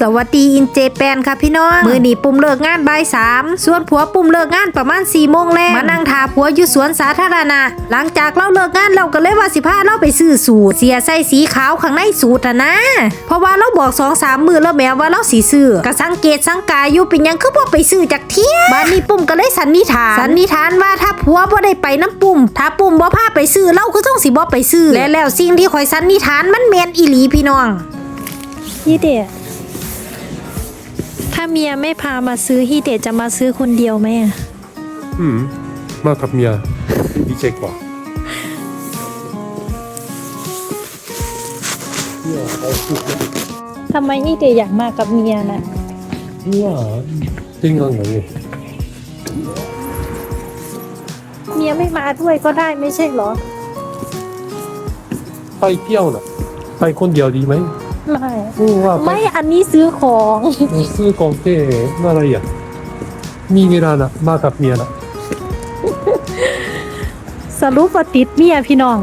สวัสดีอินเจแปนค่ะพี่น้อง มือนีปุ่มเลิกงานบ่ายสามส่วนผัวปุ่มเลิกงานประมาณ4ี่โมงแล้วมานั่งทาผัวอยู่สวนสาธารณะ หลังจากเราเลิกงานเราก็เลยว่าสิพาเราไปซื้อสูตร เสียใส่สีขาวข้างในสูตรนะ เพราะว่าเราบอกสองสามมือแล้วแม้ว่าเราสีซื้อก็สังเกตสังกายอยู่เป็นยังคือบ่ไปซื้อจากเที่ยบ้านนี้ปุ่มก็เลยสันนิษฐาน สันนิษฐานว่าถ้าผัวบ่ได้ไปน้ำปุ่ม ถ้าปุ่มบ่พาไปซื้อเราก็ต้องสิบ่ไปซื้อและแล้วสิ่งที่ข่อยสันนิษฐานมันแมนอีหลีพี่น้องฮิเดะ ถ้าเมียไม่พามาซื้อฮิเดะจะมาซื้อคนเดียวไหมอะอืม มากับเมียดีใจกว่าเนี่ยเอาสุดเลยทำไมฮิเดะอยากมากับเมียน่ะ เนี่ยจริงจังเลยเมียไม่มาด้วยก็ได้ไม่ใช่เหรอ ไปเที่ยวน่ะ ไปคนเดียวดีไหม ไม่อืมว่าไปไม่อันนี้ซื้อของซื้อกองเต้อะไรอะมีเวลานะมากับเมียนะสรุปว่าติดเมียพี่น้อง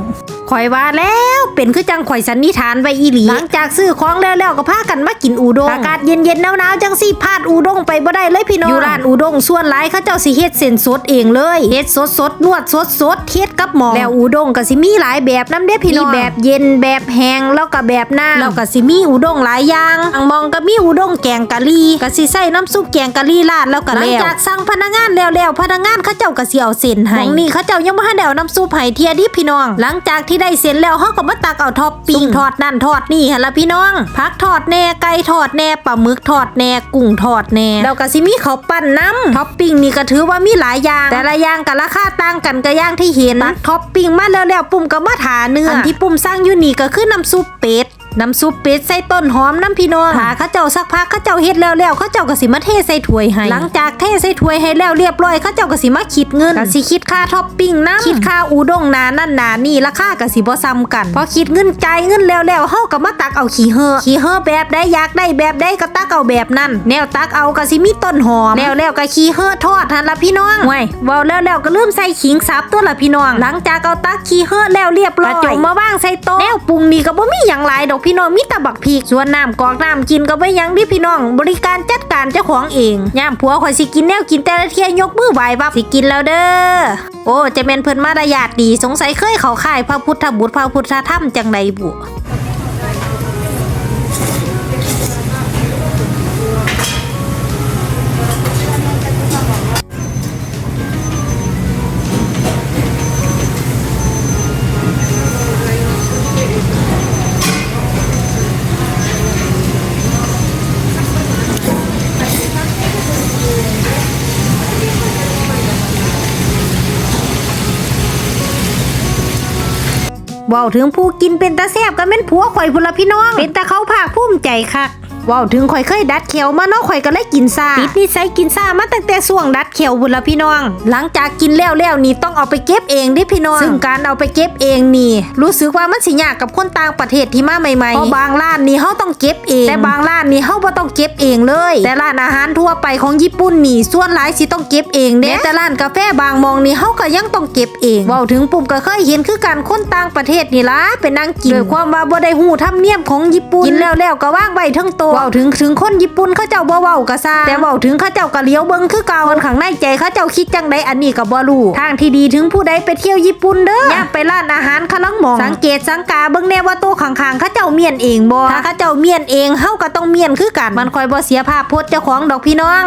ข่อยว่าแล้วเป็นคือจังข่อยสันนิษฐานไว้อีหลีหลังจากซื้อของแล้วแล้วก็พากันมากินอูด้งอากาศเย็นๆหนาวๆจังสิพลาดอูด้งไปบ่ได้เลยพี่น้องอยู่ร้านอูด้งส่วนหลายเขาเจ้าสิเฮ็ดเส้นสดเองเลยเฮ็ดสดสดๆนวดสดสดๆเฮ็ดกับหมอแล้วอูด้งก็สิมีหลายแบบนำเด้พี่น้องมีแบบเย็นแบบแห้งแล้วก็แบบน้ำแล้วก็สิมีอูด้งหลายอย่างบางมองก็มีอูด้งแกงกะหรี่ก็สิใส่น้ำซุปแกงกะหรี่ราดแล้วก็แล้วหลังจากสั่งพนักงานแล้วแล้วพนักงานเขาเจ้าก็สิเอาเส้นให้ของนี่เขาเจ้ายังบ่ทันได้เอาน้ำซุปให้เทียดิพี่น้อง หลังจากที่ได้เส้นแล้วเฮาก็มาตักเอาท็อปปิ้งทอดนั่นทอดนี่หั่นละพี่น้องผักทอดแหน่ไก่ทอดแหน่ปลาหมึกทอดแหน่กุ้งทอดแหน่แล้วก็สิมีข้าวปั้นน้ำท็อปปิ้งนี่ก็ถือว่ามีหลายอย่าง แต่ละอย่างก็ราคาต่างกันก็อย่างที่เห็นตักท็อปปิ้งมาแล้วแล้วปุ่มก็มาถาเนื้ออันที่ปุ่มสร้างอยู่นี่ก็คือน้ำซุปเป็ด น้ำซุปเป็ดใส่ต้นหอมน้ำพี่น้องถ้าเขาเจ้าสักพักเขาเจ้าเฮ็ดแล้วแล้วเขาเจ้าก็สิมาเทใส่ถ้วยให้ หลังจากเทใส่ถ้วยให้แล้วเรียบร้อยเขาเจ้าก็สิมาคิดเงินก็สิคิดค่าท็อปปิ้งน้ำคิดค่าอูด้งนานั่นนานี่ราคาก็สิบ่ซ้ำกันพอคิดเงินจ่ายเงินแล้วแล้วเฮาก็มาตักเอาขี้เห่อขี้เห่อแบบใดอยากได้แบบใดก็ตักเอาแบบนั้น แนวตักเอาก็สิมีต้นหอมแล้วแล้วก็ขี้เห่อทอดหั่นละพี่น้องว้ยเว้าแล้วแล้วก็ลืมใส่ขิงสับตัวละพี่น้อง หลังจากเอาตักขี้เห่อแล้วเรียบร้อยจงมาว่างใส่โต๊ะแนวปรุงนี่ก็บ่มีหยังหลายดอกพี่น้องมิตรบักพีกส่วนน้ำกอกน้ำกินก็ไม่ยังดิพี่น้อง บริการจัดการเจ้าของเองย่ามผัวคอยสิกินแนวกินแต่ละเที่ยยกมือไหวบับสิกินแล้วเด้อโอ้จะเป็นเพิ่นมารยาทดีสงสัยเคยเขาค่ายพระพุทธบุตรพระพุทธธรรมจังใดบุ ว้าถึงผู้กินเป็นตาแซบก็แม่นผัวข่อยพุ่นละพี่น้อง เป็นตาเขาภาคภูมิใจคัก ว้าถึงข่อยเคยดัดเขียวมาเนาะข่อยก็เลยกินซ่าติดนิสัยกินซ่ามาตั้งแต่ช่วงดัดเขียวพุ่นละพี่น้อง หลังจากกินแล้วแล้วนี่ต้องเอาไปเก็บเองเดิพี่น้อง ซึ่งการเอาไปเก็บเองนี่ รู้สึกว่ามันสิยากกับคนต่างประเทศที่มาใหม่ๆเพราะบางร้านนี่เฮาต้องเก็บเอง แต่บางร้านนี่เฮาบ่ต้องเก็บเองเลย แต่ร้านอาหารทั่วไปของญี่ปุ่นนี่ส่วนหลายสิต้องเก็บเองเด้แต่ร้านกาแฟบางมองนี่เฮาก็ยังต้องเก็บเองเว้าถึงปุ่มก็เคยเห็นคือการคนต่างประเทศนี่ล่ะเป็นนั่งกินด้วยความว่าบ่ได้ฮู้ธรรมเนียมของญี่ปุ่นกินแล้วแล้วก็วางไว้เทั้งโต๊ะเว้าถึงถึงคนญี่ปุ่นเขาเจ้าบ่เว้าก็ซ่าแต่เว้าถึงเขาเจ้าก็เลี้ยวเบิ้งคือเก่าคนข้างในใจเขาเจ้าคิดจังไดอันนี้ก็บ่รู้ทางที่ดีถึงผู้ใดไปเที่ยวญี่ปุ่นเด้อย่าไปร้านอาหารเขาลังมอง สังเกตสังกาเบิ้งแน่ว่าโต๊ะข้างๆเขาเจ้าเมียนเองบ่ถ้าเขาเจ้าเมียนเองเฮาก็ต้องเมียนคือกันมันคอยบ่เสียภาพพจน์เจ้าของดอกพี่น้อง